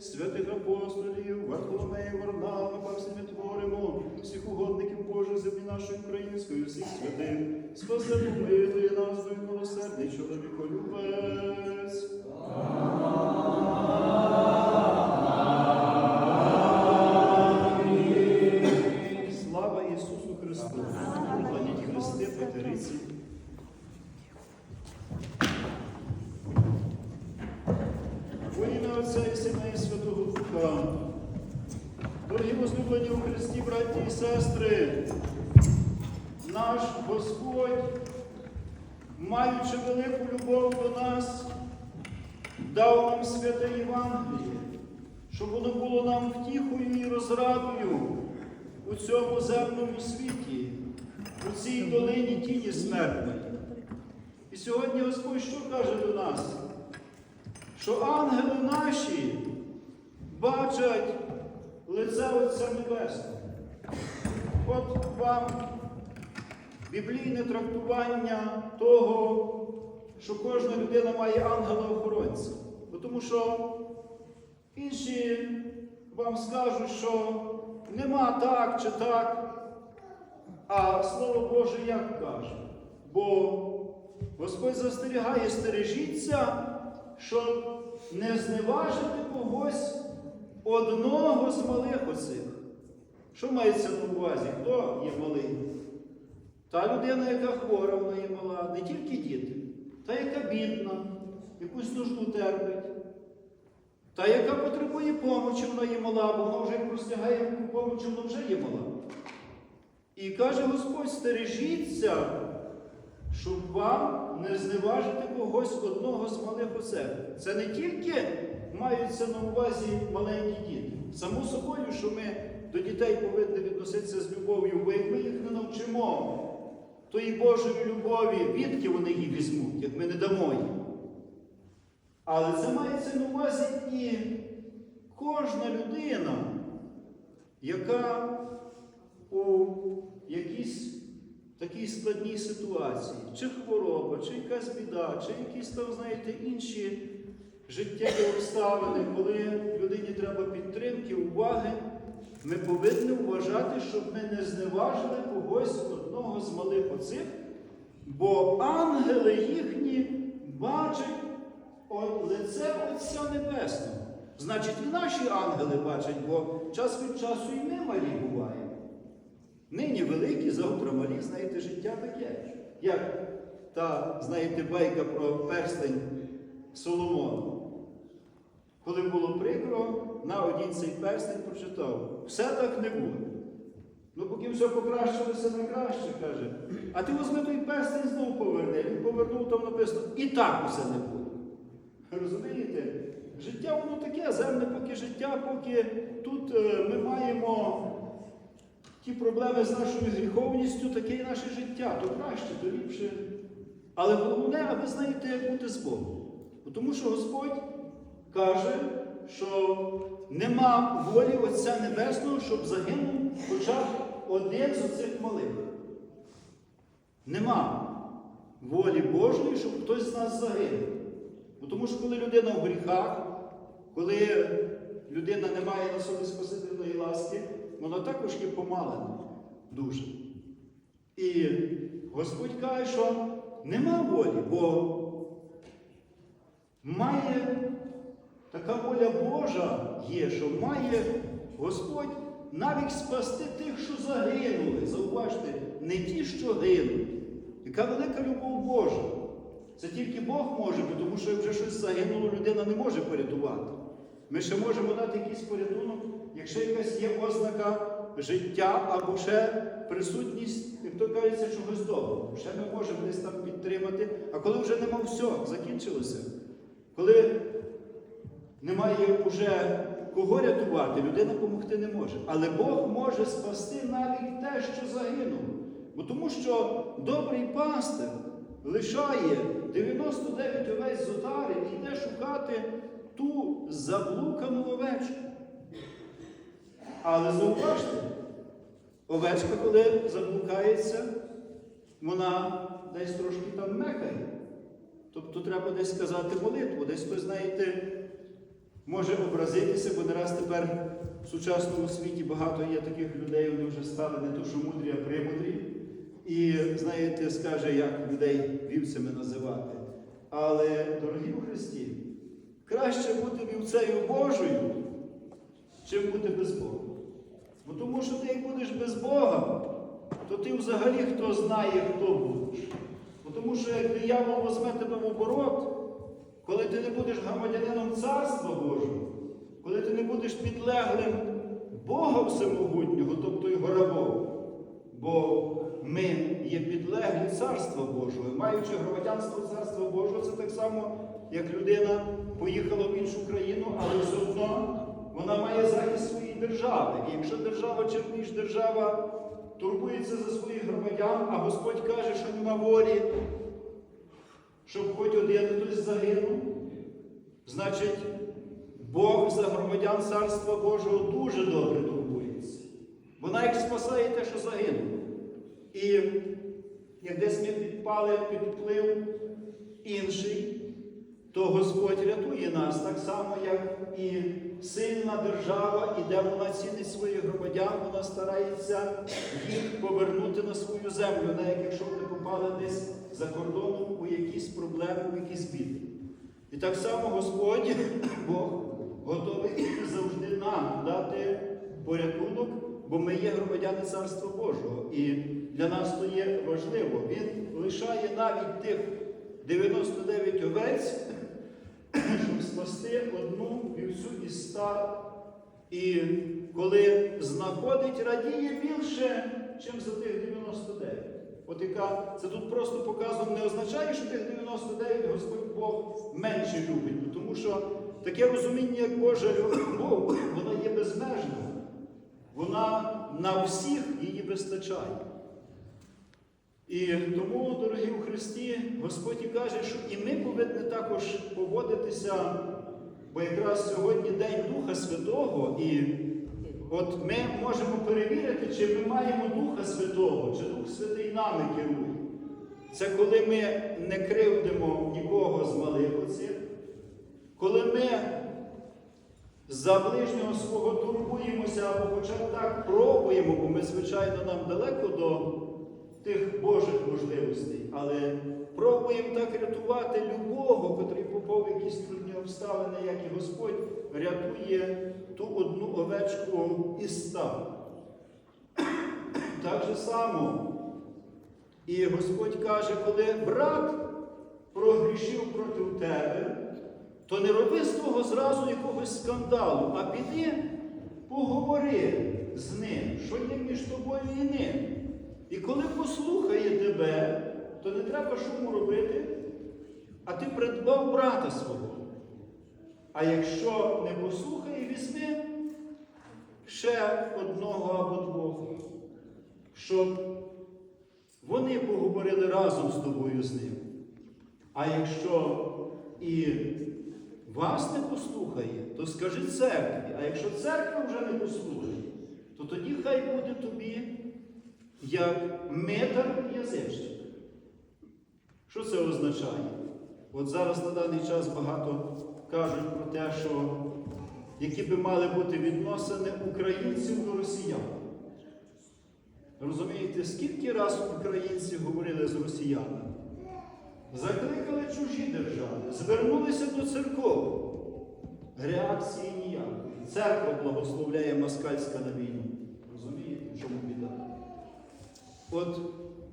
святих апостолів, Варфоломея, Варнава, Павсями творимо, всіх угодників Божих землі нашої української, всіх святих, спаси помилує нас, милосердний, чоловіколюбець. Слава возлюблені у Христі, браті і сестри, наш Господь, маючи велику любов до нас, дав нам святе Євангеліє, щоб воно було нам втіхою і розрадою у цьому земному світі, у цій долині тіні смертної. І сьогодні Господь що каже до нас? Що ангели наші бачать лице Отця Небесного. От вам біблійне трактування того, що кожна людина має ангела-охоронця. Тому що інші вам скажуть, що нема так чи так, а Слово Боже як каже. Бо Господь застерігає, стережіться, щоб не зневажити когось одного з малих оцих. Що мається на увазі? Хто є малий? Та людина, яка хвора, вона є мала, не тільки діти, та яка бідна, якусь нужду терпить, та яка потребує помочі, вона є мала, бо вона вже простягає помочі, вона вже є мала. І каже Господь, стережіться, щоб вам не зневажити когось одного з малих оцев. Це не тільки маються на увазі маленькі діти. Само собою, що ми до дітей повинні відноситися з любов'ю, бо як ми їх не навчимо тої Божої любові, відки вони її візьмуть, як ми не дамо їм. Але це мається на увазі і кожна людина, яка у такій складній ситуації, чи хвороба, чи якась біда, чи якісь там, знаєте, інші життєві обставини, коли людині треба підтримки, уваги, ми повинні вважати, щоб ми не зневажили когось одного з малих оцих, бо ангели їхні бачать лице Отця Небесного. Значить, і наші ангели бачать, бо час від часу і ми малі буваємо. Нині великі, завтра малі, знаєте, життя таке. Як та, знаєте, байка про перстень Соломона. Коли було прикро, на один цей перстень прочитав. Все так не буде. Ну, поки все покращилося на краще, каже. А ти возьми той перстень знову поверни. Він повернув, там написано, і так усе не буде. Розумієте? Життя воно таке, земне поки життя, поки тут е, ми маємо ті проблеми з нашою гріховністю, таке і наше життя. То краще, то ліпше. Але головне, аби знаєте, як бути з Богом. Тому що Господь каже, що нема волі Отця Небесного, щоб загинув хоча б один з оцих малих. Нема волі Божої, щоб хтось з нас загинув. Тому що коли людина в гріхах, коли людина не має на собі спасительної ласки, вона також є помалена дуже. І Господь каже, що нема волі, бо має така воля Божа є, що має Господь навіть спасти тих, що загинули. Зауважте, не ті, що гинуть. Яка велика любов Божа. Це тільки Бог може, тому що вже щось загинуло, людина не може порятувати. Ми ще можемо дати якийсь порятунок, якщо якась є ознака життя або ще присутність, як то кажеться, чогось доброго. Ще ми можемо десь там підтримати. А коли вже нема все, закінчилося. Коли немає вже кого рятувати, людина допомогти не може. Але Бог може спасти навіть те, що загинуло. Бо тому що добрий пастир лишає 99 овець з отари і йде шукати ту заблукану овечку. Але зауважте, овечка, коли заблукається, вона десь трошки там мекає. Тобто треба десь сказати молитву, десь хтось, знаєте, може образитися, бо не раз тепер в сучасному світі багато є таких людей, вони вже стали не то, що мудрі, а примудрі. І, знаєте, скаже, як людей вівцями називати. Але, дорогі у Христі, краще бути вівцею Божою, чим бути без Бога. Бо тому що ти як будеш без Бога, то ти взагалі хто знає, хто будеш. Бо тому що як диявол возьме тебе в оборот, коли ти не будеш громадянином Царства Божого, коли ти не будеш підлеглим Бога Всемогутнього, тобто його рабом, бо ми є підлеглі Царства Божого, маючи громадянство Царства Божого, це так само, як людина поїхала в іншу країну, але все одно вона має захист своєї держави. І якщо держава, чим ніж держава турбується за своїх громадян, а Господь каже, що нема волі, щоб хоч один хтось загинув, значить Бог за громадян Царства Божого дуже добре турбується. Вона їх спасає те, що загинуло. І як десь ми підпали під вплив інший, то Господь рятує нас так само, як і сильна держава, і де вона цінить своїх громадян, вона старається їх повернути на свою землю, навіть якщо вони попали десь за кордоном у якісь проблеми, у якісь біди. І так само Господь, Бог, готовий завжди нам дати порятунок, бо ми є громадяни Царства Божого. І для нас то є важливо. Він лишає навіть тих 99 овець, спасти одну вівцю із ста. І коли знаходить, радіє більше, ніж за тих 99. От яка це тут просто показано, не означає, що тих 99 Господь Бог менше любить. Тому що таке розуміння, як Божа любов, вона є безмежною. Вона на всіх її вистачає. І тому, дорогі у Христі, Господь і каже, що і ми повинні також поводитися, бо якраз сьогодні День Духа Святого, і от ми можемо перевірити, чи ми маємо Духа Святого, чи Дух Святий нами керує. Це коли ми не кривдимо нікого з малих оцих, коли ми за ближнього свого турбуємося, або хоча б так пробуємо, бо ми, звичайно, нам далеко до тих Божих можливостей, але пробуємо так рятувати любого, котрий попав якісь трудні обставини, як і Господь рятує ту одну овечку із ста. Так же само. І Господь каже, коли брат прогрішив проти тебе, то не роби з того зразу якогось скандалу, а піди поговори з ним, що є між тобою і ним. І коли послухає тебе, то не треба шуму робити, а ти придбав брата свого. А якщо не послухає, візьми ще одного або двох, щоб вони поговорили разом з тобою з ним. А якщо і вас не послухає, то скажи церкві. А якщо церква вже не послухає, то тоді хай буде тобі як метр язичник. Що це означає? От зараз на даний час багато кажуть про те, що які би мали бути відносини українців до росіян. Розумієте, скільки раз українці говорили з росіянами? Закликали чужі держави, звернулися до церков. Реакції ніякої. Церква благословляє москальська на війну. Розумієте, в чому біда? От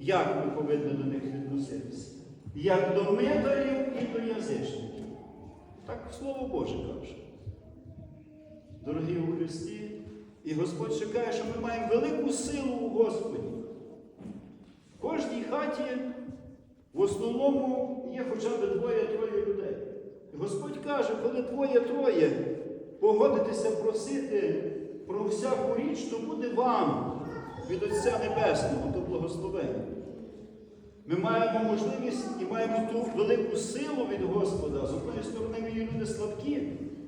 як ми повинні до них відноситися? Як до митарів і до язичників. Так Слово Боже каже. Дорогі у Христі, і Господь ще каже, що ми маємо велику силу у Господі. В кожній хаті в основному є хоча б двоє-троє людей. І Господь каже, коли двоє-троє погодитеся просити про всяку річ, то буде вам від Отця Небесного, то благословення. Ми маємо можливість і маємо ту велику силу від Господа. З однієї сторони, ми є люди слабкі,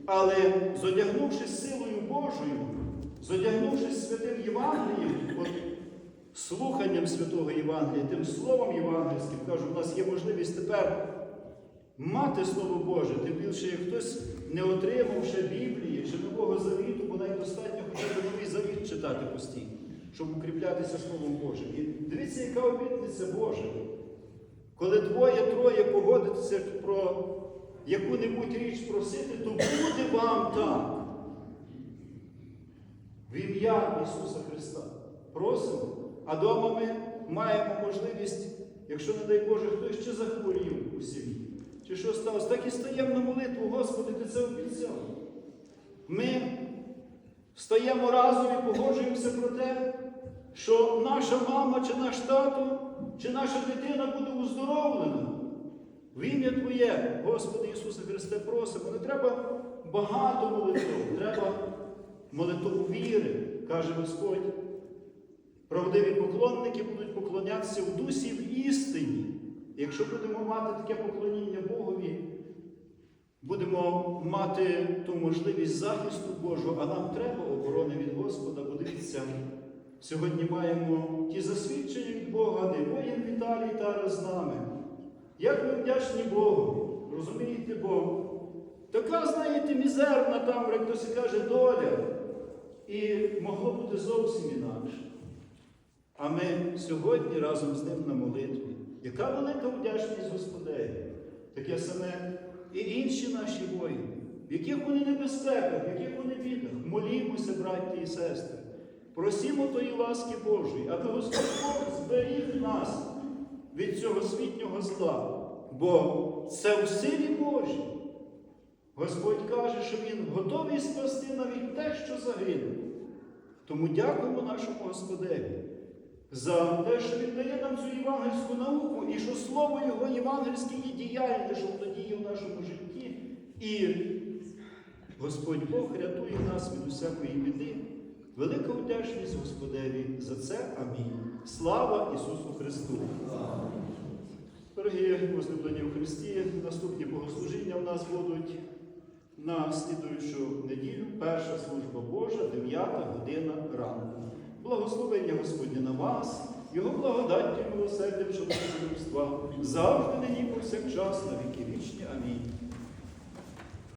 але зодягнувшись силою Божою, зодягнувшись святим Євангелієм, от, слуханням святого Євангелія, тим словом євангельським, кажу, у нас є можливість тепер мати Слово Боже, тим більше, як хтось не отримав ще Біблії чи Нового Завіту, бо навіть достатньо хоча б новий завіт читати постійно, щоб укріплятися Словом Божим. І дивіться, яка обітниця Божа. Коли двоє-троє погодитися про яку-небудь річ просити, то буде вам так. В ім'я Ісуса Христа. Просимо. А дома ми маємо можливість, якщо, не дай Боже, хтось ще захворів у сім'ї, чи що сталося, так і стаємо на молитву, Господи, Ти це обіцяв. Ми стаємо разом і погоджуємося про те, що наша мама, чи наш тато, чи наша дитина буде уздоровлена. В ім'я Твоє, Господи Ісусе Христе, просимо. Не треба багато молитв, треба молитву віри, каже Господь. Правдиві поклонники будуть поклонятися в дусі в істині. Якщо будемо мати таке поклоніння Богові, будемо мати ту можливість захисту Божого, а нам треба оборони від Господа, бо дивіться, сьогодні маємо ті засвідчення від Бога, де воїн Віталій Тара з нами. Як ми вдячні Богу, розумієте, бо така, знаєте, мізерна там, як хтось каже, доля. І могло бути зовсім інакше. А ми сьогодні разом з ним на молитві. Яка велика вдячність Господеві, таке саме і інші наші воїни, в яких вони небезпеках, в яких вони бідах. Молімося, браті і сестри. Просімо тої ласки Божої, аби Господь Бог зберіг нас від цього світнього зла. Бо це в силі Божій. Господь каже, що Він готовий спасти навіть те, що загине. Тому дякуємо нашому Господеві за те, що Він дає нам цю євангельську науку, і що слово Його євангельське є діяльне, що воно діє в нашому житті. І Господь Бог рятує нас від усякої біди. Велика вдячність Господеві за це. Амінь. Слава Ісусу Христу! Дорогі возлюблені в Христі, наступні богослужіння в нас будуть на слідуючу неділю, перша служба Божа, 9 година ранку. Благословення Господнє на вас, Його благодаттю і щоб чоловічства, завжди нині повсякчас, на віки вічні. Амінь.